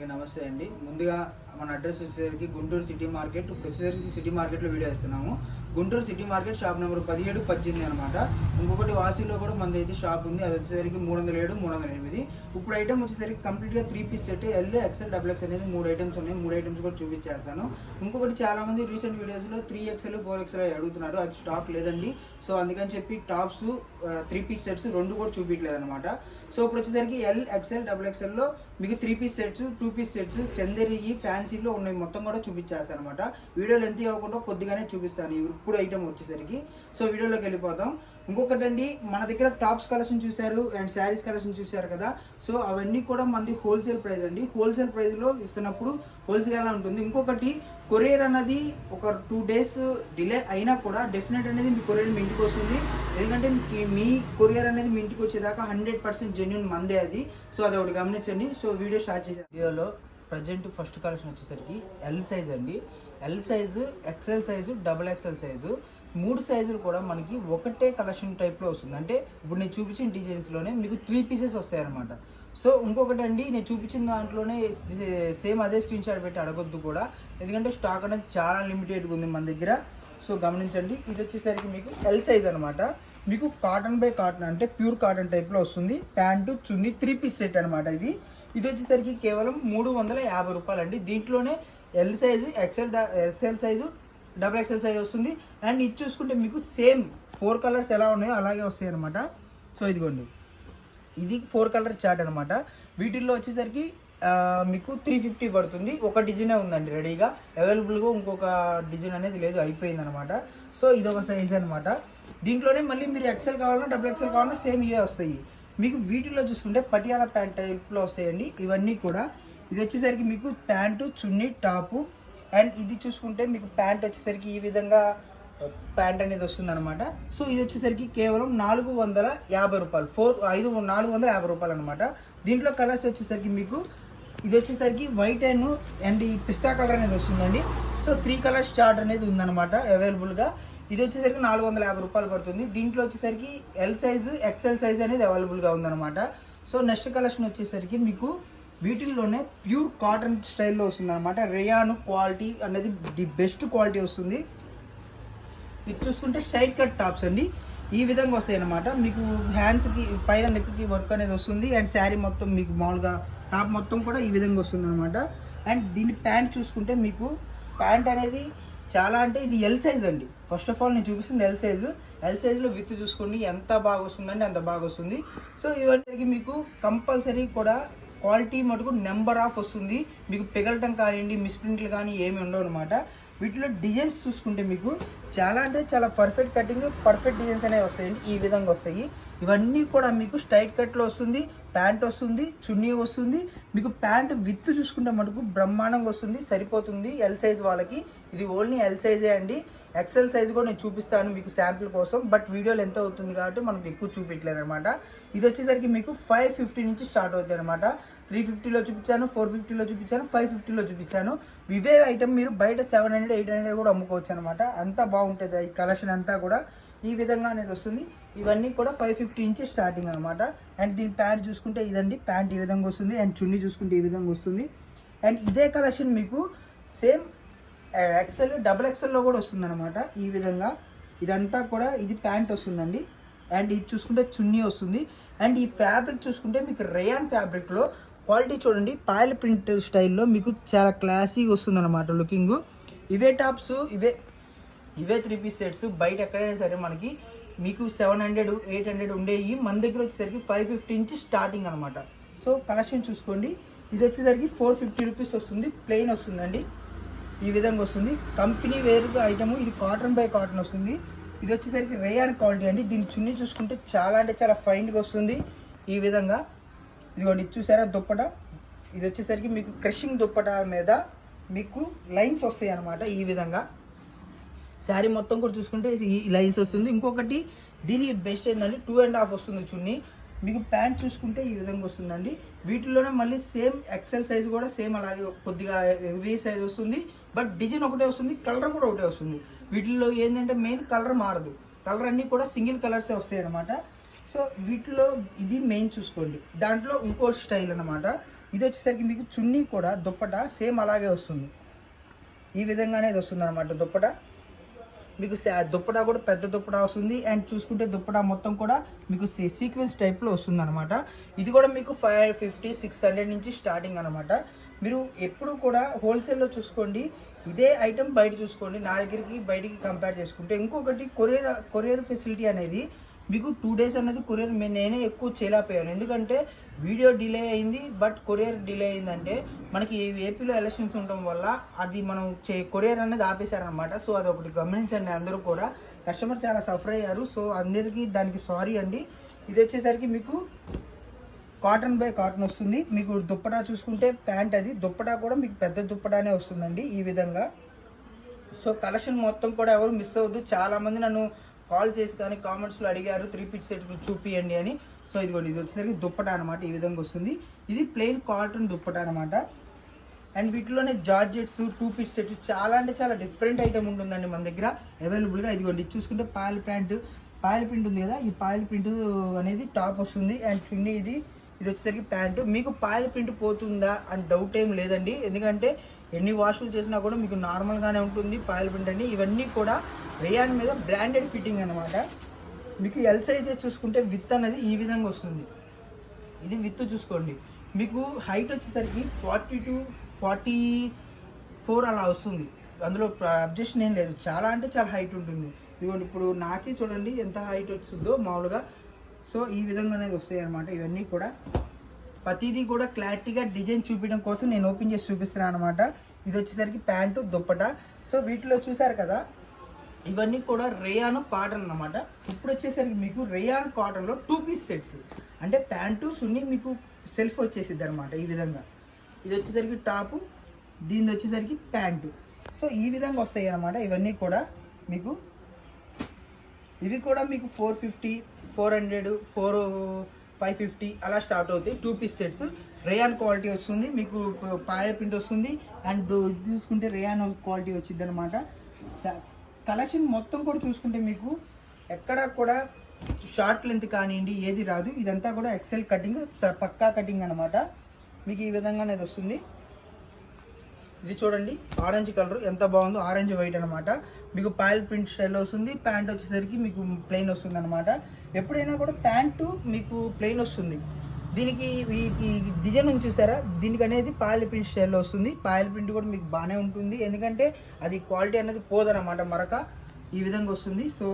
ఇక నమస్తే అండి. ముందుగా మన అడ్రస్ వచ్చేసరికి గుంటూరు సిటీ మార్కెట్. ఇప్పుడు వచ్చేసరికి సిటీ మార్కెట్లో వీడియో ఇస్తున్నాము Guntur city market shop number పదిహేడు పద్దెనిమిది అనమాట. ఇంకొకటి వాసీలో కూడా మనది అయితే షాప్ ఉంది. అది వచ్చేసరికి మూడు వందల ఏడు మూడు వందల ఎనిమిది. ఇప్పుడు ఐటమ్ వచ్చేసరికి కంప్లీట్గా three piece set L XL double X అనేది మూడు ఐటమ్స్ ఉన్నాయి. మూడు ఐటమ్స్ కూడా చూపించేస్తాను. ఇంకొకటి చాలా మంది రీసెంట్ వీడియోస్లో త్రీ ఎక్స్ఎల్ ఫోర్ ఎక్స్ఎల్ అడుగుతున్నారు. అది స్టాక్ లేదండి. సో అందుకని చెప్పి టాప్స్ త్రీ పీస్ సెట్స్ రెండు కూడా చూపించలేదు అనమాట సో ఇప్పుడు వచ్చేసరికి ఎల్ ఎక్స్ఎల్ డబుల్ ఎక్స్ఎల్లో మీకు three piece sets two piece sets Chanderi ఫ్యాన్సీలో ఉన్నాయి. మొత్తం కూడా చూపించేస్తాను అనమాట వీడియోలు ఎంత అవ్వకుండా కొద్దిగానే చూపిస్తాను. ఇప్పుడు ఐటమ్ వచ్చేసరికి. సో వీడియోలోకి వెళ్ళిపోతాం ఇంకొకటి అండి మన దగ్గర టాప్స్ కలెక్షన్ చూశారు అండ్ శారీస్ కలెక్షన్ చూశారు కదా. సో అవన్నీ కూడా మనది హోల్సేల్ ప్రైస్ అండి. హోల్సేల్ ప్రైస్లో ఇస్తున్నప్పుడు హోల్సేల్గా ఉంటుంది? ఇంకొకటి కొరియర్ అన్నది ఒక టూ డేస్ డిలే అయినా కూడా డెఫినెట్ అనేది మీ కొరియర్ మీ ఇంటికి వస్తుంది. ఎందుకంటే మీ- కొరియర్ అనేది మీ ఇంటికి వచ్చేదాకా హండ్రెడ్ పర్సెంట్ జెన్యున్ మందే అది. సో అది ఒకటి గమనించండి. సో వీడియో స్టార్ట్ చేసే వీడియోలో ప్రజెంట్ ఫస్ట్ కలెక్షన్ వచ్చేసరికి ఎల్ సైజ్ అండి. L size XL size double XL size మూడు సైజులు కూడా మనకి ఒకటే కలెక్షన్ టైప్లో వస్తుంది. అంటే ఇప్పుడు నేను చూపించిన డిజైన్స్లోనే మీకు త్రీ పీసెస్ వస్తాయన్నమాట. సో ఇంకొకటి అండి నేను చూపించిన దాంట్లోనే సేమ్ అదే స్క్రీన్ షాట్ పెట్టి అడగొద్దు కూడా. ఎందుకంటే స్టాక్ అనేది చాలా లిమిటెడ్గా ఉంది మన దగ్గర. సో గమనించండి. ఇది వచ్చేసరికి మీకు ఎల్ సైజ్ అనమాట మీకు కాటన్ బై కాటన్ అంటే ప్యూర్ కాటన్ టైప్లో వస్తుంది. Pant chunni three piece set అనమాట ఇది. ఇది వచ్చేసరికి కేవలం మూడు వందల యాభై రూపాయలు అండి దీంట్లోనే L size XL XL size double XL size వస్తుంది. అండ్ ఇది చూసుకుంటే మీకు సేమ్ ఫోర్ కలర్స్ ఎలా ఉన్నాయో అలాగే వస్తాయి అనమాట సో ఇదిగోండి. ఇది ఫోర్ కలర్ చార్ట్ అనమాట వీటిల్లో వచ్చేసరికి మీకు త్రీ ఫిఫ్టీ పడుతుంది. ఒక డిజైనే ఉందండి రెడీగా. అవైలబుల్గా ఇంకొక డిజైన్ అనేది లేదు అయిపోయింది అనమాట సో ఇది ఒక సైజ్ అనమాట దీంట్లోనే మళ్ళీ మీరు ఎక్సెల్ కావాలన్నా డబుల్ ఎక్సెల్ కావాలన్నా సేమ్ ఇవే వస్తాయి. మీకు వీటిలో చూసుకుంటే పటియాల ప్యాంట్ టైప్లో వస్తాయండి. ఇవన్నీ కూడా. ఇది వచ్చేసరికి మీకు ప్యాంటు చున్నీ టాపు. అండ్ ఇది చూసుకుంటే మీకు ప్యాంట్ వచ్చేసరికి ఈ విధంగా ప్యాంట్ అనేది వస్తుంది అనమాట సో ఇది వచ్చేసరికి కేవలం నాలుగు వందల యాభై రూపాయలు. ఫోర్ ఐదు నాలుగు వందల యాభై రూపాయలు అనమాట దీంట్లో కలర్స్ వచ్చేసరికి మీకు ఇది వచ్చేసరికి వైట్ అండ్ అండ్ ఈ పిస్తా కలర్ అనేది వస్తుందండి. సో త్రీ కలర్స్ చార్ట్ అనేది ఉందన్నమాట అవైలబుల్గా ఇది వచ్చేసరికి నాలుగు వందల యాభై రూపాయలు పడుతుంది. దీంట్లో వచ్చేసరికి ఎల్ సైజు ఎక్సెల్ సైజ్ అనేది అవైలబుల్గా ఉందన్నమాట. సో నెక్స్ట్ కలెక్షన్ వచ్చేసరికి మీకు వీటిల్లోనే ప్యూర్ కాటన్ స్టైల్లో వస్తుంది అనమాట రేయాను క్వాలిటీ అనేది ది బెస్ట్ క్వాలిటీ వస్తుంది. ఇది చూసుకుంటే స్ట్రైట్ కట్ టాప్స్ అండి. ఈ విధంగా వస్తాయి అనమాట మీకు హ్యాండ్స్కి పైన నెక్కి వర్క్ అనేది వస్తుంది. అండ్ శారీ మొత్తం మీకు మామూలుగా టాప్ మొత్తం కూడా ఈ విధంగా వస్తుంది అనమాట అండ్ దీని ప్యాంట్ చూసుకుంటే మీకు ప్యాంట్ అనేది చాలా అంటే ఇది ఎల్ సైజ్ అండి. ఫస్ట్ ఆఫ్ ఆల్ నేను చూపిస్తుంది ఎల్ సైజు ఎల్ సైజ్లో విత్ చూసుకోండి. ఎంత బాగా వస్తుందంటే అంత బాగా వస్తుంది. సో ఇవన్నీ మీకు కంపల్సరీ కూడా క్వాలిటీ మటుకు నెంబర్ ఆఫ్ వస్తుంది. మీకు పిగలటం కానివ్వండి మిస్ప్రింట్లు కానీ ఏమి ఉండవు అనమాట వీటిలో డిజైన్స్ చూసుకుంటే మీకు చాలా అంటే చాలా పర్ఫెక్ట్ కటింగ్ పర్ఫెక్ట్ డిజైన్స్ అనేవి వస్తాయండి. ఈ విధంగా వస్తాయి. ఇవన్నీ కూడా మీకు స్ట్రైట్ కట్లో వస్తుంది ప్యాంట్ వస్తుంది చున్నీ వస్తుంది. మీకు ప్యాంట్ విత్ చూసుకుంటే మటుకు బ్రహ్మాండంగా వస్తుంది సరిపోతుంది ఎల్ సైజ్ వాళ్ళకి. ఇది ఓన్లీ ఎల్ సైజే అండి. ఎక్సెల్ సైజ్ కూడా నేను చూపిస్తాను మీకు శాంపిల్ కోసం బట్ వీడియోలు ఎంత అవుతుంది కాబట్టి మనకు ఎక్కువ చూపించలేదు అనమాట ఇది వచ్చేసరికి మీకు ఫైవ్ ఫిఫ్టీ నుంచి స్టార్ట్ అవుతుంది అనమాట త్రీ ఫిఫ్టీలో చూపించాను ఫోర్ ఫిఫ్టీలో చూపించాను ఫైవ్ ఫిఫ్టీలో చూపించాను. ఇవే ఐటమ్ మీరు బయట సెవెన్ హండ్రెడ్ ఎయిట్ హండ్రెడ్ కూడా అమ్ముకోవచ్చు అనమాట అంతా బాగుంటుంది ఈ కలెక్షన్ అంతా కూడా. ఈ విధంగా అనేది వస్తుంది. ఇవన్నీ కూడా ఫైవ్ ఫిఫ్టీ నుంచి స్టార్టింగ్ అనమాట అండ్ దీని ప్యాంట్ చూసుకుంటే ఇదండి ప్యాంట్ ఈ విధంగా వస్తుంది. అండ్ చున్నీ చూసుకుంటే ఈ విధంగా వస్తుంది. అండ్ ఇదే కలెక్షన్ మీకు సేమ్ ఎక్సెల్ డబుల్ ఎక్సెల్లో కూడా వస్తుంది అనమాట ఈ విధంగా ఇదంతా కూడా ఇది ప్యాంట్ వస్తుందండి. అండ్ ఇది చూసుకుంటే చున్నీ వస్తుంది. అండ్ ఈ ఫ్యాబ్రిక్ చూసుకుంటే మీకు రేయాన్ ఫ్యాబ్రిక్లో క్వాలిటీ చూడండి పాయల్ ప్రింట్ స్టైల్లో మీకు చాలా క్లాసీగా వస్తుంది అనమాట లుకింగ్. ఇవే టాప్స్ ఇవే ఇవే త్రీ పీస్ సెట్స్. బయట ఎక్కడైనా సరే మనకి మీకు సెవెన్ హండ్రెడ్ ఎయిట్ హండ్రెడ్ ఉండేవి మన దగ్గర వచ్చేసరికి ఫైవ్ ఫిఫ్టీ నుంచి స్టార్టింగ్ అనమాట సో కలెక్షన్ చూసుకోండి. ఇది వచ్చేసరికి ఫోర్ ఫిఫ్టీ రూపీస్ వస్తుంది. ప్లెయిన్ వస్తుందండి. ఈ విధంగా వస్తుంది. కంపెనీ వేరుగా ఐటమ్ ఇది కాటన్ బై కాటన్ వస్తుంది. ఇది వచ్చేసరికి రేయాన్ క్వాలిటీ అండి. దీని చున్నీ చూసుకుంటే చాలా అంటే చాలా ఫైన్గా వస్తుంది. ఈ విధంగా. ఇదిగోండి ఇది చూసారా దుప్పట? ఇది వచ్చేసరికి మీకు క్రషింగ్ దుప్పట మీద మీకు లైన్స్ వస్తాయి అన్నమాట ఈ విధంగా. శారీ మొత్తం కూడా చూసుకుంటే ఈ లైన్స్ వస్తుంది. ఇంకొకటి దీనికి బెస్ట్ ఏంటంటే టూ అండ్ హాఫ్ వస్తుంది చున్నీ. మీకు ప్యాంట్ చూసుకుంటే ఈ విధంగా వస్తుందండి. వీటిలోనే మళ్ళీ సేమ్ ఎక్సెల్ సైజ్ కూడా సేమ్ అలాగే కొద్దిగా హెవీ సైజ్ వస్తుంది. బట్ డిజైన్ ఒకటే వస్తుంది కలర్ కూడా ఒకటే వస్తుంది. వీటిల్లో ఏంటంటే మెయిన్ కలర్ మారదు. కలర్ అన్నీ కూడా సింగిల్ కలర్సే వస్తాయి అనమాట సో వీటిలో ఇది మెయిన్ చూసుకోండి. దాంట్లో ఇంకో స్టైల్ అనమాట ఇది వచ్చేసరికి మీకు చున్నీ కూడా దుప్పట సేమ్ అలాగే వస్తుంది. ఈ విధంగానే ఇది వస్తుంది అనమాట దుప్పట. మీకు దుప్పట కూడా పెద్ద దుప్పట వస్తుంది. అండ్ చూసుకుంటే దుప్పట మొత్తం కూడా మీకు సీక్వెన్స్ టైప్లో వస్తుంది అనమాట ఇది కూడా మీకు ఫైవ్ ఫిఫ్టీ సిక్స్ హండ్రెడ్ నుంచి స్టార్టింగ్ అనమాట మీరు ఎప్పుడు కూడా హోల్సేల్లో చూసుకోండి. ఇదే ఐటెం బయట చూసుకోండి. నా దగ్గరికి బయటికి కంపేర్ చేసుకుంటే ఇంకొకటి కొరియర్ కొరియర్ ఫెసిలిటీ అనేది మీకు టూ డేస్ అనేది కొరియర్ మే- నేనే ఎక్కువ చేయలేకపోయాను. ఎందుకంటే వీడియో డిలే అయింది బట్ కొరియర్ డిలే అయిందంటే మనకి ఏపీలో ఎలక్షన్స్ ఉండటం వల్ల అది మనం చే కొరియర్ అనేది ఆపేశారనమాట సో అది ఒకటి గమనించండి అందరూ కూడా. కస్టమర్ చాలా సఫర్ అయ్యారు. సో అందరికీ దానికి సారీ అండి. ఇది వచ్చేసరికి మీకు కాటన్ బై కాటన్ వస్తుంది. మీకు దుప్పటా చూసుకుంటే ప్యాంట్ అది. దుప్పటా కూడా మీకు పెద్ద దుప్పటానే వస్తుందండి ఈ విధంగా. సో కలెక్షన్ మొత్తం కూడా ఎవరు మిస్ అవ్వద్దు. చాలామంది నన్ను కాల్ చేసి కానీ కామెంట్స్లో అడిగారు త్రీ పిట్ సెట్ చూపియండి అని. సో ఇదిగోండి ఇది వచ్చేసరికి దుప్పటా అనమాట ఈ విధంగా వస్తుంది. ఇది ప్లెయిన్ కాటన్ దుప్పటా అనమాట అండ్ వీటిలోనే జార్జెట్స్ టూ పిట్ సెట్ చాలా అంటే చాలా డిఫరెంట్ ఐటమ్ ఉంటుందండి మన దగ్గర. అవైలబుల్గా ఇదిగోండి చూసుకుంటే పాయల ప్యాంటు. పాయల ప్రింట్ ఉంది కదా ఈ పాయల ప్రింట్ అనేది టాప్ వస్తుంది. అండ్ చున్నీ ఇది ఇది వచ్చేసరికి ప్యాంటు. మీకు పాయల ప్రింట్ పోతుందా అని డౌట్ ఏం లేదండి. ఎందుకంటే ఎన్ని వాషులు చేసినా కూడా మీకు నార్మల్గానే ఉంటుంది పాయల ప్రింట్ అండి. ఇవన్నీ కూడా రేయాన్ మీద బ్రాండెడ్ ఫిట్టింగ్ అనమాట మీకు ఎల్ సైజే చూసుకుంటే విత్ అనేది ఈ విధంగా వస్తుంది. ఇది విత్ చూసుకోండి. మీకు హైట్ వచ్చేసరికి ఫార్టీ టు ఫార్టీ ఫోర్ అలా వస్తుంది. అందులో అబ్జెక్షన్ ఏం లేదు. చాలా అంటే చాలా హైట్ ఉంటుంది. ఇదిగోండి ఇప్పుడు నాకే చూడండి ఎంత హైట్ వస్తుందో మామూలుగా సో ఈ విధంగా అనేది వస్తాయి అనమాట ఇవన్నీ కూడా ప్రతిదీ కూడా క్లారిటీగా డిజైన్ చూపించడం కోసం నేను ఓపెన్ చేసి చూపిస్తున్నాను అనమాట ఇది వచ్చేసరికి ప్యాంటు దుప్పట. సో వీటిలో చూసారు కదా ఇవన్నీ కూడా రేయాన్ కాటన్ అనమాట ఇప్పుడు వచ్చేసరికి మీకు రేయాన్ కాటన్లో టూ పీస్ సెట్స్. అంటే ప్యాంటు సున్ని మీకు సెల్ఫ్ వచ్చేసిద్ది అనమాట ఈ విధంగా. ఇది వచ్చేసరికి టాపు దీని వచ్చేసరికి ప్యాంటు. సో ఈ విధంగా వస్తాయి అనమాట ఇవన్నీ కూడా మీకు ఇవి కూడా మీకు four fifty four hundred four five fifty అలా స్టార్ట్ అవుతాయి. Two piece sets rayon quality వస్తుంది. మీకు పాయర్ పాయ ప్రింట్ వస్తుంది. అండ్ ఇది చూసుకుంటే రేయాన్ క్వాలిటీ వచ్చింది అనమాట కలెక్షన్ మొత్తం కూడా చూసుకుంటే మీకు ఎక్కడ కూడా షార్ట్ లెంత్ కానివ్వండి ఏది రాదు. ఇదంతా కూడా ఎక్సెల్ కటింగ్ పక్కా కటింగ్ అనమాట మీకు ఈ విధంగా అనేది వస్తుంది. ఇది చూడండి ఆరెంజ్ కలర్ ఎంత బాగుందో ఆరెంజ్ వైట్ అనమాట మీకు పాయల్ ప్రింట్ స్టైల్ వస్తుంది ప్యాంట్ వచ్చేసరికి మీకు ప్లెయిన్ వస్తుంది అనమాట ఎప్పుడైనా కూడా ప్యాంటు మీకు ప్లెయిన్ వస్తుంది. దీనికి ఈ డిజైన్ ఉంది చూసారా? దీనికి అనేది పాయల్ ప్రింట్ స్టైల్లో వస్తుంది. పాయల్ ప్రింట్ కూడా మీకు బాగానే ఉంటుంది. ఎందుకంటే అది క్వాలిటీ అనేది పోదనమాట మరక ఈ విధంగా వస్తుంది. సో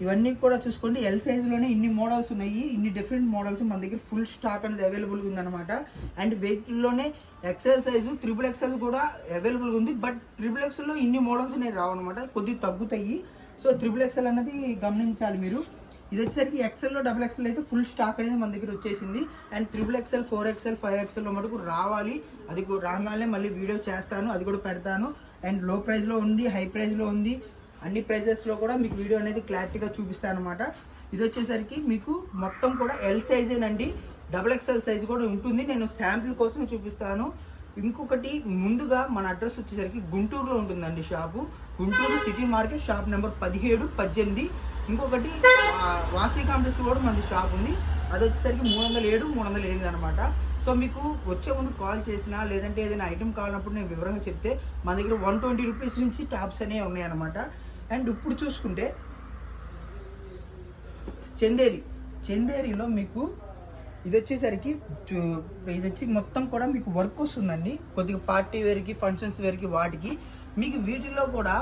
ఇవన్నీ కూడా చూసుకోండి. ఎల్ సైజ్లోనే ఇన్ని మోడల్స్ ఉన్నాయి. ఇన్ని డిఫరెంట్ మోడల్స్ మన దగ్గర ఫుల్ స్టాక్ అనేది అవైలబుల్గా ఉందన్నమాట. అండ్ వెయిట్లోనే ఎక్సెల్ సైజు త్రిబుల్ ఎక్సెల్ కూడా అవైలబుల్గా ఉంది. బట్ త్రిబుల్ ఎక్సెల్లో ఇన్ని మోడల్స్ అనేవి రావన్నమాట. కొద్దిగా తగ్గుతాయి. సో త్రిబుల్ ఎక్సెల్ అనేది గమనించాలి మీరు. ఇది వచ్చేసరికి ఎక్సెల్లో డబుల్ ఎక్సెల్ అయితే ఫుల్ స్టాక్ అనేది మన దగ్గర వచ్చేసింది. And triple XL four XL five ఎక్సెల్లో మటుకు రావాలి. అది కూడా రాగానే మళ్ళీ వీడియో చేస్తాను. అది కూడా పెడతాను. అండ్లో ప్రైస్లో ఉంది హై ప్రైస్లో ఉంది. అన్ని ప్రైజెస్లో కూడా మీకు వీడియో అనేది క్లారిటీగా చూపిస్తాను అనమాట ఇది వచ్చేసరికి మీకు మొత్తం కూడా ఎల్ సైజేనండి డబుల్ ఎక్స్ఎల్ సైజ్ కూడా ఉంటుంది. నేను శాంపిల్ కోసం చూపిస్తాను. ఇంకొకటి ముందుగా మన అడ్రస్ వచ్చేసరికి గుంటూరులో ఉంటుందండి shop Guntur city market shop number పదిహేడు పద్దెనిమిది. ఇంకొకటి వాసీ కాంప్లెక్స్ కూడా మనది షాప్ ఉంది. అది వచ్చేసరికి మూడు వందల ఏడు మూడు వందల ఎనిమిది అనమాట సో మీకు వచ్చే ముందు కాల్ చేసినా లేదంటే ఏదైనా ఐటెం కావాలన్నప్పుడు నేను వివరంగా చెప్తే మన దగ్గర వన్ ట్వంటీ రూపీస్ నుంచి టాప్స్ అనేవి ఉన్నాయన్నమాట. అండ్ ఇప్పుడు చూసుకుంటే చందేరి. చందేరిలో మీకు ఇది వచ్చేసరికి ఇది వచ్చి మొత్తం కూడా మీకు వర్క్ వస్తుందండి. కొద్దిగా పార్టీ వేర్కి ఫంక్షన్స్ వేర్కి వాటికి మీకు వీటిలో కూడా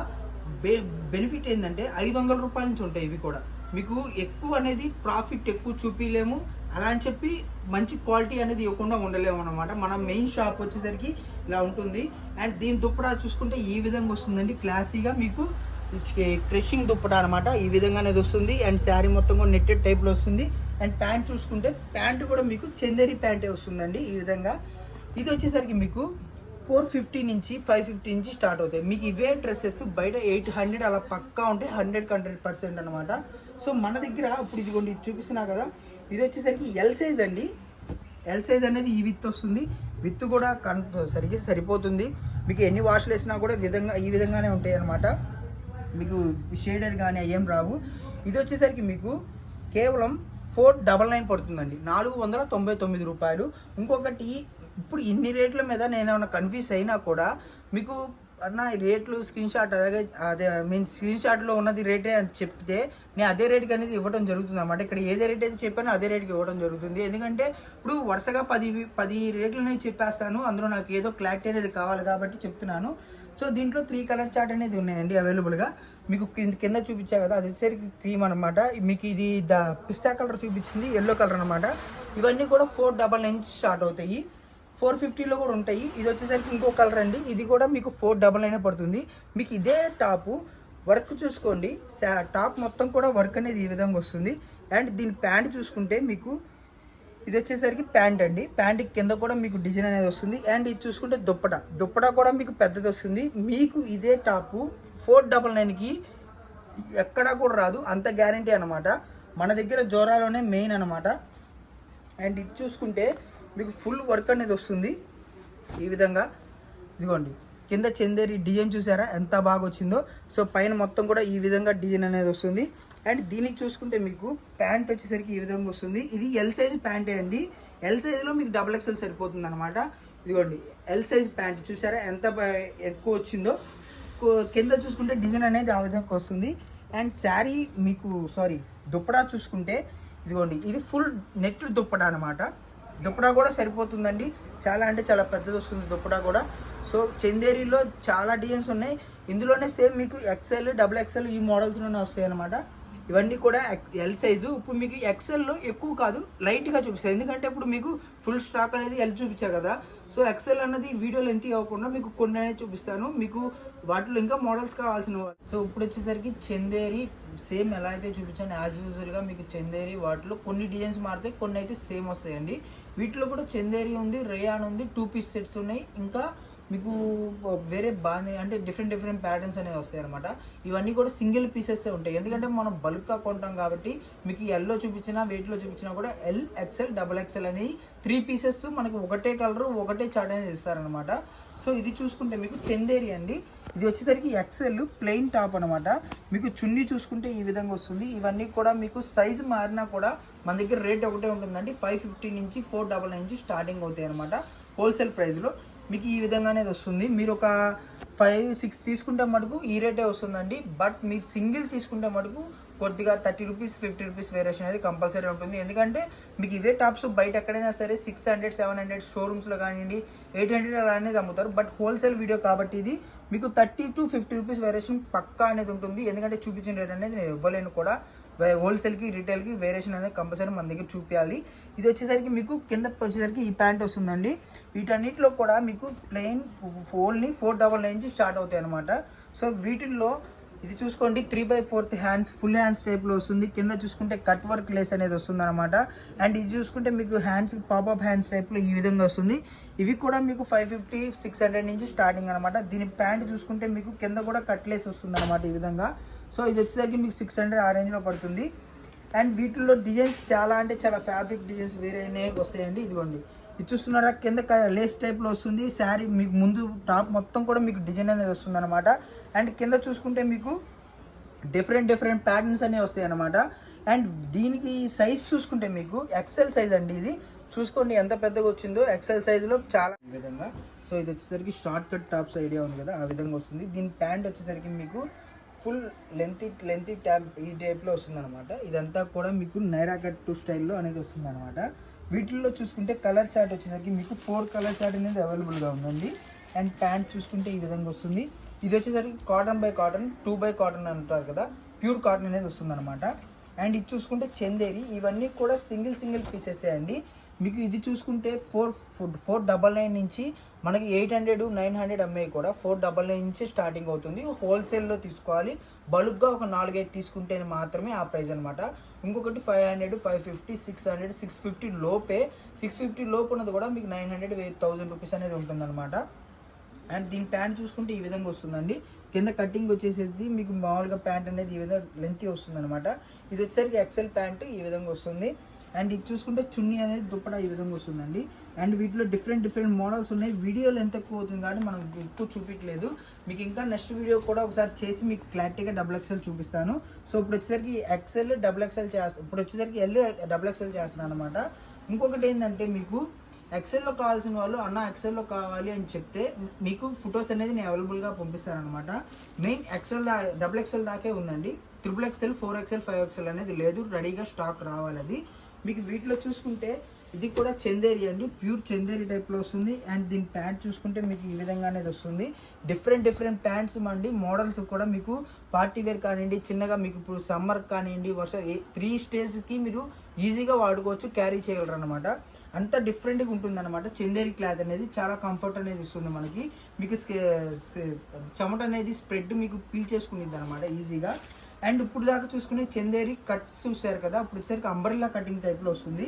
బె బెనిఫిట్ ఏంటంటే ఐదు వందల రూపాయల నుంచి ఉంటాయి ఇవి కూడా. మీకు ఎక్కువ అనేది ప్రాఫిట్ ఎక్కువ చూపించలేము అలా అని చెప్పి మంచి క్వాలిటీ అనేది ఇవ్వకుండా ఉండలేము అనమాట మన మెయిన్ షాప్ వచ్చేసరికి ఇలా ఉంటుంది. అండ్ దీని దుప్పడా చూసుకుంటే ఈ విధంగా వస్తుందండి. క్లాసీగా మీకు క్రషింగ్ దుప్పట అనమాట ఈ విధంగా అనేది వస్తుంది. అండ్ శారీ మొత్తం కూడా నెట్టెడ్ టైప్లో వస్తుంది. అండ్ ప్యాంట్ చూసుకుంటే ప్యాంట్ కూడా మీకు చందేరి ప్యాంటే వస్తుందండి ఈ విధంగా. ఇది వచ్చేసరికి మీకు ఫోర్ ఫిఫ్టీ నుంచి ఫైవ్ ఫిఫ్టీ నుంచి స్టార్ట్ అవుతాయి. మీకు ఇవే డ్రెస్సెస్ బయట ఎయిట్ హండ్రెడ్ అలా పక్కా ఉంటాయి హండ్రెడ్ హండ్రెడ్ పర్సెంట్ అనమాట సో మన దగ్గర ఇప్పుడు ఇదిగోండి ఇది చూపిస్తున్నా కదా. ఇది వచ్చేసరికి ఎల్ సైజ్ అండి. ఎల్ సైజ్ అనేది ఈ విత్ వస్తుంది. విత్ కూడా కన్ సరిగ్గా సరిపోతుంది. మీకు ఎన్ని వాష్లు వేసినా కూడా విధంగా ఈ విధంగానే ఉంటాయి అనమాట మీకు షేడెడ్ కానీ ఏం రావు. ఇది వచ్చేసరికి మీకు కేవలం ఫోర్ డబల్ నైన్ పడుతుందండి. నాలుగు వందల తొంభై తొమ్మిది రూపాయలు. ఇంకొకటి ఇప్పుడు ఇన్ని రేట్ల మీద నేను ఏమైనా కన్ఫ్యూజ్ అయినా కూడా మీకు అన్న రేట్లు స్క్రీన్ షాట్ అదే అదే మీన్ స్క్రీన్ షాట్లో ఉన్నది రేటే అని చెప్తే నేను అదే రేట్కి అనేది ఇవ్వడం జరుగుతుంది అనమాట ఇక్కడ ఏదే రేట్ అయితే చెప్పానో అదే రేట్కి ఇవ్వడం జరుగుతుంది. ఎందుకంటే ఇప్పుడు వరుసగా పది పది రేట్లు నేను చెప్పేస్తాను. అందులో నాకు ఏదో క్లారిటీ అనేది కావాలి కాబట్టి చెప్తున్నాను. సో దీంట్లో త్రీ కలర్ చార్ట్ అనేది ఉన్నాయండి అవైలబుల్గా మీకు కింద కింద చూపించా కదా అది వచ్చేసరికి క్రీమ్ అనమాట మీకు ఇది ద పిస్తా కలర్ చూపించింది ఎల్లో కలర్ అనమాట ఇవన్నీ కూడా ఫోర్ డబల్ నైన్ స్టార్ట్ అవుతాయి. ఫోర్ ఫిఫ్టీలో కూడా ఉంటాయి. ఇది వచ్చేసరికి ఇంకో కలర్ అండి. ఇది కూడా మీకు ఫోర్ డబల్ నైన్ పడుతుంది. మీకు ఇదే టాపు వర్క్ చూసుకోండి. టాప్ మొత్తం కూడా వర్క్ అనేది ఈ విధంగా వస్తుంది. అండ్ దీని ప్యాంట్ చూసుకుంటే మీకు ఇది వచ్చేసరికి ప్యాంట్ అండి. ప్యాంట్ కింద కూడా మీకు డిజైన్ అనేది వస్తుంది. అండ్ ఇది చూసుకుంటే దుప్పట. దుప్పట కూడా మీకు పెద్దది వస్తుంది. మీకు ఇదే టాపు ఫోర్ డబల్ నైన్కి ఎక్కడా కూడా రాదు. అంత గ్యారంటీ అనమాట మన దగ్గర జోరాలోనే మెయిన్ అనమాట అండ్ ఇది చూసుకుంటే మీకు ఫుల్ వర్క్ అనేది వస్తుంది. ఈ విధంగా. ఇదిగోండి. కింద చందేరి డిజైన్ చూసారా? ఎంత బాగా వచ్చిందో. సో పైన మొత్తం కూడా ఈ విధంగా డిజైన్ అనేది వస్తుంది. అండ్ దీనికి చూసుకుంటే మీకు ప్యాంట్ వచ్చేసరికి ఈ విధంగా వస్తుంది. ఇది ఎల్ సైజ్ ప్యాంటే అండి. ఎల్ సైజ్లో మీకు డబుల్ ఎక్స్ఎల్ సరిపోతుంది అనమాట ఇదిగోండి ఎల్ సైజ్ ప్యాంట్ చూసారా? ఎంత ఎక్కువ వచ్చిందో. కింద చూసుకుంటే డిజైన్ అనేది ఆ విధంగా వస్తుంది. అండ్ శారీ మీకు సారీ దుప్పడా చూసుకుంటే ఇదిగోండి ఇది ఫుల్ నెట్ దుప్పడా అనమాట దుప్పడా కూడా సరిపోతుందండి. చాలా అంటే చాలా పెద్దది వస్తుంది దుప్పడా కూడా. సో చందేరిలో చాలా డిజైన్స్ ఉన్నాయి. ఇందులోనే సేమ్ మీకు ఎక్సెల్ డబుల్ ఎక్సెల్ ఈ మోడల్స్లోనే వస్తాయి అనమాట ఇవన్నీ కూడా ఎల్ సైజు ఇప్పుడు మీకు ఎక్సెల్లో ఎక్కువ కాదు లైట్గా చూపిస్తాయి ఎందుకంటే ఇప్పుడు మీకు ఫుల్ స్టాక్ అనేది ఎల్ చూపించా కదా. సో ఎక్సెల్ అన్నది వీడియోలు ఎంత అవ్వకుండా మీకు కొన్ని అనేది చూపిస్తాను. మీకు వాటిలో ఇంకా మోడల్స్ కావాల్సిన సో ఇప్పుడు వచ్చేసరికి చందేరి సేమ్ ఎలా అయితే చూపించాను యాజ్ యూజువల్గా మీకు చందేరి వాటిలో కొన్ని డిజైన్స్ మారితే కొన్ని అయితే సేమ్ వస్తాయండి. వీటిలో కూడా చందేరి ఉంది రేయాన్ ఉంది టూ పీస్ సెట్స్ ఉన్నాయి. ఇంకా మీకు వేరే బాగా అంటే డిఫరెంట్ డిఫరెంట్ ప్యాటర్న్స్ అనేవి వస్తాయి అనమాట ఇవన్నీ కూడా సింగిల్ పీసెస్ ఉంటాయి. ఎందుకంటే మనం బల్క్గా కొంటాం కాబట్టి మీకు ఎల్లో చూపించినా వెయిట్లో చూపించినా కూడా ఎల్ ఎక్సెల్ డబల్ ఎక్సెల్ అని త్రీ పీసెస్ మనకు ఒకటే కలర్ ఒకటే చాట్ అనేది ఇస్తారనమాట సో ఇది చూసుకుంటే మీకు చందేరి అండి. ఇది వచ్చేసరికి ఎక్సెల్ ప్లెయిన్ టాప్ అనమాట మీకు చున్నీ చూసుకుంటే ఈ విధంగా వస్తుంది. ఇవన్నీ కూడా మీకు సైజు మారినా కూడా మన దగ్గర రేట్ ఒకటే ఉంటుందండి. ఫైవ్ ఫిఫ్టీ నుంచి ఫోర్ డబల్ నైన్ నుంచి స్టార్టింగ్ అవుతాయి అనమాట హోల్సేల్ ప్రైస్లో మీకు ఈ విధంగా అనేది వస్తుంది. మీరు ఒక ఫైవ్ సిక్స్ తీసుకుంటే మటుకు ఈ రేటే వస్తుందండి. బట్ మీరు సింగిల్ తీసుకుంటే మటుకు కొద్దిగా thirty rupees fifty rupees variation అనేది కంపల్సరీ ఉంటుంది. ఎందుకంటే మీకు ఇవే టాప్స్ బయట ఎక్కడైనా సరే సిక్స్ హండ్రెడ్ సెవెన్ హండ్రెడ్ షోరూమ్స్లో కానివ్వండి ఎయిట్ హండ్రెడ్ అలా అనేది అమ్ముతారు. బట్ హోల్సేల్ వీడియో కాబట్టి ఇది మీకు thirty to fifty rupees variation పక్కా అనేది ఉంటుంది. ఎందుకంటే చూపించిన రేట్ అనేది నేను ఇవ్వలేను కూడా. హోల్సేల్కి రీటైల్కి వేరియేషన్ అనేది కంపల్సరీ మన దగ్గర చూపించాలి ఇది వచ్చేసరికి మీకు కింద వచ్చేసరికి ఈ ప్యాంట్ వస్తుందండి. వీటన్నిటిలో కూడా మీకు plain only four double nine నుంచి స్టార్ట్ అవుతాయి అనమాట సో వీటిల్లో ఇది చూసుకోండి three by fourth hands full hands టైప్లో వస్తుంది. కింద చూసుకుంటే కట్ వర్క్ లేస్ అనేది వస్తుంది అనమాట అండ్ ఇది చూసుకుంటే మీకు హ్యాండ్స్ పాపప్ హ్యాండ్స్ టైప్లో ఈ విధంగా వస్తుంది. ఇవి కూడా మీకు ఫైవ్ ఫిఫ్టీ సిక్స్ హండ్రెడ్ నుంచి స్టార్టింగ్ అనమాట దీని ప్యాంట్ చూసుకుంటే మీకు కింద కూడా కట్ లేస్ వస్తుంది అనమాట ఈ విధంగా. సో ఇది వచ్చేసరికి మీకు సిక్స్ హండ్రెడ్ ఆ రేంజ్లో పడుతుంది. అండ్ వీటిల్లో డిజైన్స్ చాలా అంటే చాలా ఫ్యాబ్రిక్ డిజైన్స్ వేరే వస్తాయండి. ఇదిగోండి. ఇది చూస్తున్నారా? కింద క- లేస్ టైప్లో వస్తుంది. శారీ మీకు ముందు టాప్ మొత్తం కూడా మీకు డిజైన్ అనేది వస్తుంది అనమాట అండ్ కింద చూసుకుంటే మీకు డిఫరెంట్ డిఫరెంట్ ప్యాటర్న్స్ అనేవి వస్తాయి అనమాట అండ్ దీనికి సైజ్ చూసుకుంటే మీకు ఎక్సెల్ సైజ్ అండి ఇది. చూసుకోండి ఎంత పెద్దగా వచ్చిందో. ఎక్సెల్ సైజులో చాలా విధంగా. సో ఇది వచ్చేసరికి షార్ట్ కట్ టాప్స్ ఐడియా ఉంది కదా. ఆ విధంగా వస్తుంది. దీని ప్యాంట్ వచ్చేసరికి మీకు ఫుల్ లెంత్ లెంత్ ట్యాప్ ఈ టైప్లో వస్తుంది అనమాట ఇదంతా కూడా మీకు నైరా కట్ స్టైల్లో అనేది వస్తుంది అనమాట వీటిల్లో చూసుకుంటే కలర్ చార్ట్ వచ్చేసరికి మీకు ఫోర్ కలర్ చార్ట్ అనేది అవైలబుల్గా ఉందండి. అండ్ ప్యాంట్ చూసుకుంటే ఈ విధంగా వస్తుంది. ఇది వచ్చేసరికి cotton by cotton two by cotton అంటారు కదా ప్యూర్ కాటన్ అనేది వస్తుంది అనమాట అండ్ ఇది చూసుకుంటే చందేరి ఇవన్నీ కూడా సింగిల్ సింగిల్ పీసెస్ అండి. మీకు ఇది చూసుకుంటే ఫోర్ ఫుడ్ ఫోర్ డబల్ నైన్ నుంచి మనకి ఎయిట్ హండ్రెడ్ నైన్ హండ్రెడ్ అమ్మాయి కూడా ఫోర్ డబల్ నైన్ నుంచి స్టార్టింగ్ అవుతుంది. హోల్సేల్లో తీసుకోవాలి. బల్క్గా ఒక నాలుగైదు తీసుకుంటే మాత్రమే ఆ ప్రైస్ అనమాట ఇంకొకటి five hundred five fifty six hundred six fifty లోపే సిక్స్ ఫిఫ్టీ లోపు ఉన్నది కూడా మీకు nine hundred thousand thousand rupees అనేది ఉంటుందన్నమాట. అండ్ దీని ప్యాంట్ చూసుకుంటే ఈ విధంగా వస్తుందండి. కింద కటింగ్ వచ్చేసేది మీకు మామూలుగా ప్యాంట్ అనేది ఈ విధంగా లెంత్ వస్తుంది అనమాట ఇది వచ్చేసరికి ఎక్సెల్ ప్యాంట్ ఈ విధంగా వస్తుంది. అండ్ ఇది చూసుకుంటే చున్నీ అనేది దుప్పట ఈ విధంగా వస్తుందండి. అండ్ వీటిలో డిఫరెంట్ డిఫరెంట్ మోడల్స్ ఉన్నాయి. వీడియోలు ఎంత ఎక్కువ అవుతుంది కాబట్టి మనం ఎక్కువ చూపించలేదు మీకు ఇంకా నెక్స్ట్ వీడియో కూడా ఒకసారి చేసి మీకు క్లారిటీగా డబుల్ ఎక్సెల్ చూపిస్తాను. సో ఇప్పుడు వచ్చేసరికి ఎక్సెల్ డబుల్ ఎక్సెల్ చేస్తా ఇప్పుడు వచ్చేసరికి ఎల్ డబుల్ ఎక్సెల్ చేస్తున్నాను అనమాట ఇంకొకటి ఏంటంటే మీకు ఎక్సెల్లో కావాల్సిన వాళ్ళు అన్న ఎక్సెల్లో కావాలి అని చెప్తే మీకు ఫొటోస్ అనేది నేను అవైలబుల్గా పంపిస్తాను అనమాట మెయిన్ ఎక్సెల్ దా డబుల్ ఎక్సెల్ దాకే ఉందండి. Triple XL four XL five XL అనేది లేదు. రెడీగా స్టాక్ రావాలి అది. మీకు వీటిలో చూసుకుంటే ఇది కూడా చందేరి అండి. ప్యూర్ చందేరి టైప్లో వస్తుంది. అండ్ దీని ప్యాంట్ చూసుకుంటే మీకు ఈ విధంగా అనేది వస్తుంది. డిఫరెంట్ డిఫరెంట్ ప్యాంట్స్ అండి. మోడల్స్ కూడా మీకు పార్టీ వేర్ కానివ్వండి చిన్నగా మీకు ఇప్పుడు సమ్మర్ కానివ్వండి వర్ష త్రీ స్టేజ్కి మీరు ఈజీగా వాడుకోవచ్చు క్యారీ చేయగలరు అనమాట అంత డిఫరెంట్గా ఉంటుంది అనమాట చందేరి క్లాత్ అనేది చాలా కంఫర్ట్ అనేది ఇస్తుంది మనకి. మీకు సే- చెమట అనేది స్ప్రెడ్ మీకు పీల్ చేసుకునిద్ది అనమాట ఈజీగా. అండ్ ఇప్పుడు దాకా చూసుకునే చందేరి కట్స్ చూసారు కదా ఇప్పుడు వచ్చేసరికి అంబరిల్లా కటింగ్ టైప్లో వస్తుంది.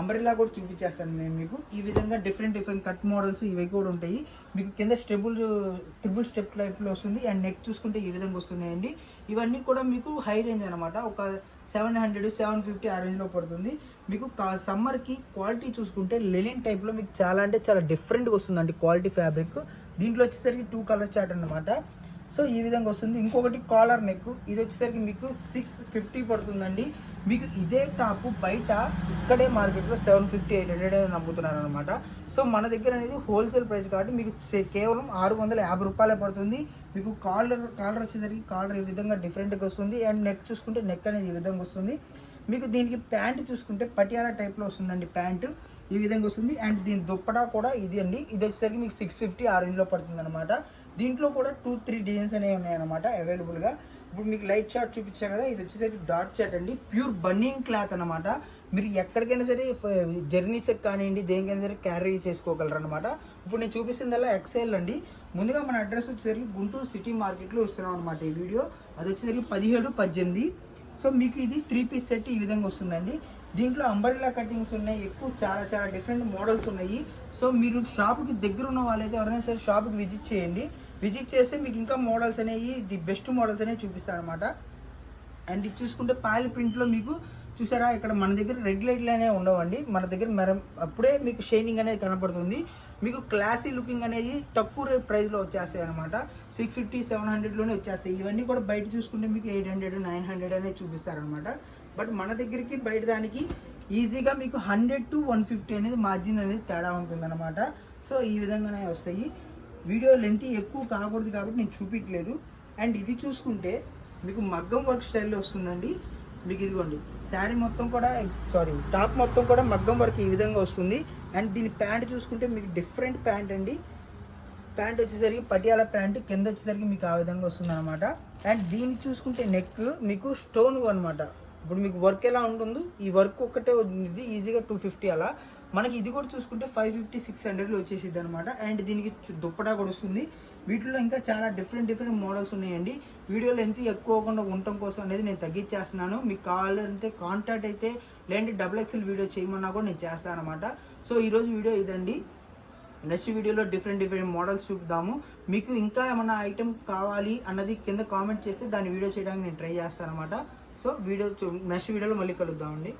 అంబ్రెల్లా కూడా చూపించేస్తాను నేను మీకు. ఈ విధంగా డిఫరెంట్ డిఫరెంట్ కట్ మోడల్స్ ఇవి కూడా ఉంటాయి. మీకు కింద స్టెబుల్ ట్రిపుల్ స్టెప్ టైప్లో వస్తుంది. అండ్ నెక్ చూసుకుంటే ఈ విధంగా వస్తున్నాయండి. ఇవన్నీ కూడా మీకు హై రేంజ్ అనమాట ఒక సెవెన్ హండ్రెడ్ సెవెన్ ఫిఫ్టీ ఆ రేంజ్లో పడుతుంది. మీకు సమ్మర్కి క్వాలిటీ చూసుకుంటే లెలిన్ టైప్లో మీకు చాలా అంటే చాలా డిఫరెంట్గా వస్తుందండి క్వాలిటీ ఫ్యాబ్రిక్ దీంట్లో వచ్చేసరికి టూ కలర్ చార్ట్ అనమాట సో ఈ విధంగా వస్తుంది. ఇంకొకటి కాలర్ నెక్. ఇది వచ్చేసరికి మీకు సిక్స్ ఫిఫ్టీ పడుతుందండి. మీకు ఇదే టాప్ బయట ఇక్కడే మార్కెట్లో సెవెన్ ఫిఫ్టీ ఎయిట్ హండ్రెడ్ అనేది నమ్ముతున్నారు అనమాట సో మన దగ్గర అనేది హోల్సేల్ ప్రైస్ కాబట్టి మీకు కేవలం ఆరు వందల యాభై రూపాయలే పడుతుంది. మీకు కాలర్ కాలర్ వచ్చేసరికి కాలర్ ఈ విధంగా డిఫరెంట్గా వస్తుంది. అండ్ నెక్ చూసుకుంటే నెక్ అనేది ఈ విధంగా వస్తుంది. మీకు దీనికి ప్యాంట్ చూసుకుంటే పటియాలా టైప్లో వస్తుందండి ప్యాంటు. ఈ విధంగా వస్తుంది. అండ్ దీని దుప్పటా కూడా ఇది అండి. ఇది వచ్చేసరికి మీకు సిక్స్ ఫిఫ్టీ ఆ రేంజ్లో పడుతుంది అనమాట దీంట్లో కూడా టూ త్రీ డిజైన్స్ అనేవి ఉన్నాయన్నమాట అవైలబుల్గా ఇప్పుడు మీకు లైట్ షార్ట్ చూపించాను కదా ఇది వచ్చేసరికి డార్క్ షార్ట్ అండి. ప్యూర్ బన్నింగ్ క్లాత్ అనమాట మీరు ఎక్కడికైనా సరే జర్నీస్కి కానివ్వండి దేనికైనా సరే క్యారీ చేసుకోగలరు అనమాట ఇప్పుడు నేను చూపిస్తుందల్లా ఎక్సెల్ అండి. ముందుగా మన అడ్రస్ వచ్చేసరికి గుంటూరు సిటీ మార్కెట్లో ఇస్తున్నాం అనమాట ఈ వీడియో అది వచ్చేసరికి పదిహేడు పద్దెనిమిది. సో మీకు ఇది త్రీ పీస్ సెట్ ఈ విధంగా వస్తుందండి. దీంట్లో అంబరిలా కటింగ్స్ ఉన్నాయి ఎక్కువ చాలా చాలా డిఫరెంట్ మోడల్స్ ఉన్నాయి. సో మీరు షాప్కి దగ్గర ఉన్న వాళ్ళైతే ఎవరైనా సరే షాప్కి విజిట్ చేయండి. విజిట్ చేస్తే మీకు ఇంకా మోడల్స్ అనేవి ది బెస్ట్ మోడల్స్ అనేవి చూపిస్తారు అనమాట అండ్ ఇది చూసుకుంటే పాయల్ ప్రింట్లో మీకు చూసారా ఇక్కడ మన దగ్గర రెడ్ లైట్లు అనేవి ఉండవండి. మన దగ్గర మెర అప్పుడే మీకు షైనింగ్ అనేది కనపడుతుంది. మీకు క్లాసీ లుకింగ్ అనేది తక్కువ రేట్ ప్రైస్లో వచ్చేస్తాయి అనమాట సిక్స్ ఫిఫ్టీ సెవెన్ హండ్రెడ్లోనే వచ్చేస్తాయి. ఇవన్నీ కూడా బయట చూసుకుంటే మీకు ఎయిట్ హండ్రెడ్ నైన్ హండ్రెడ్ అనేది చూపిస్తారనమాట బట్ మన దగ్గరికి బయట దానికి ఈజీగా మీకు హండ్రెడ్ టు వన్ ఫిఫ్టీ అనేది మార్జిన్ అనేది తేడా ఉంటుందన్నమాట. సో ఈ విధంగానే వస్తాయి. వీడియో లెంత్ ఎక్కువ కాకూడదు కాబట్టి నేను చూపించలేదు అండ్ ఇది చూసుకుంటే మీకు మగ్గం వర్క్ స్టైల్లో వస్తుందండి. మీకు ఇదిగోండి శారీ మొత్తం కూడా సారీ టాప్ మొత్తం కూడా మగ్గం వర్క్ ఈ విధంగా వస్తుంది. అండ్ దీని ప్యాంట్ చూసుకుంటే మీకు డిఫరెంట్ ప్యాంట్ అండి. ప్యాంట్ వచ్చేసరికి పటియాల ప్యాంట్ కింద వచ్చేసరికి మీకు ఆ విధంగా వస్తుంది అనమాట అండ్ దీన్ని చూసుకుంటే నెక్ మీకు స్టోన్ అనమాట ఇప్పుడు మీకు వర్క్ ఎలా ఉంటుందో ఈ వర్క్ ఒక్కటే ఉంది ఈజీగా టూ ఫిఫ్టీ అలా. మనకి ఇది కూడా చూసుకుంటే ఫైవ్ ఫిఫ్టీ సిక్స్ హండ్రెడ్లో వచ్చేసిద్ది అనమాట అండ్ దీనికి చు- దుప్పటా కూడా వస్తుంది. వీటిలో ఇంకా చాలా డిఫరెంట్ డిఫరెంట్ మోడల్స్ ఉన్నాయండి. వీడియోలు ఎంత ఎక్కువకుండా ఉండటం కోసం అనేది నేను తగ్గించేస్తున్నాను. మీకు కావాలంటే కాంటాక్ట్ అయితే లేదంటే డబుల్ ఎక్స్ఎల్ వీడియో చేయమన్నా కూడా నేను చేస్తాను అనమాట సో ఈరోజు వీడియో ఇదండి. నెక్స్ట్ వీడియోలో డిఫరెంట్ డిఫరెంట్ మోడల్స్ చూపుదాము. మీకు ఇంకా ఏమైనా ఐటెం కావాలి అన్నది కింద కామెంట్ చేస్తే దాన్ని వీడియో చేయడానికి నేను ట్రై చేస్తాను అనమాట సో వీడియో నెక్స్ట్ వీడియోలో మళ్ళీ కలుద్దామండి.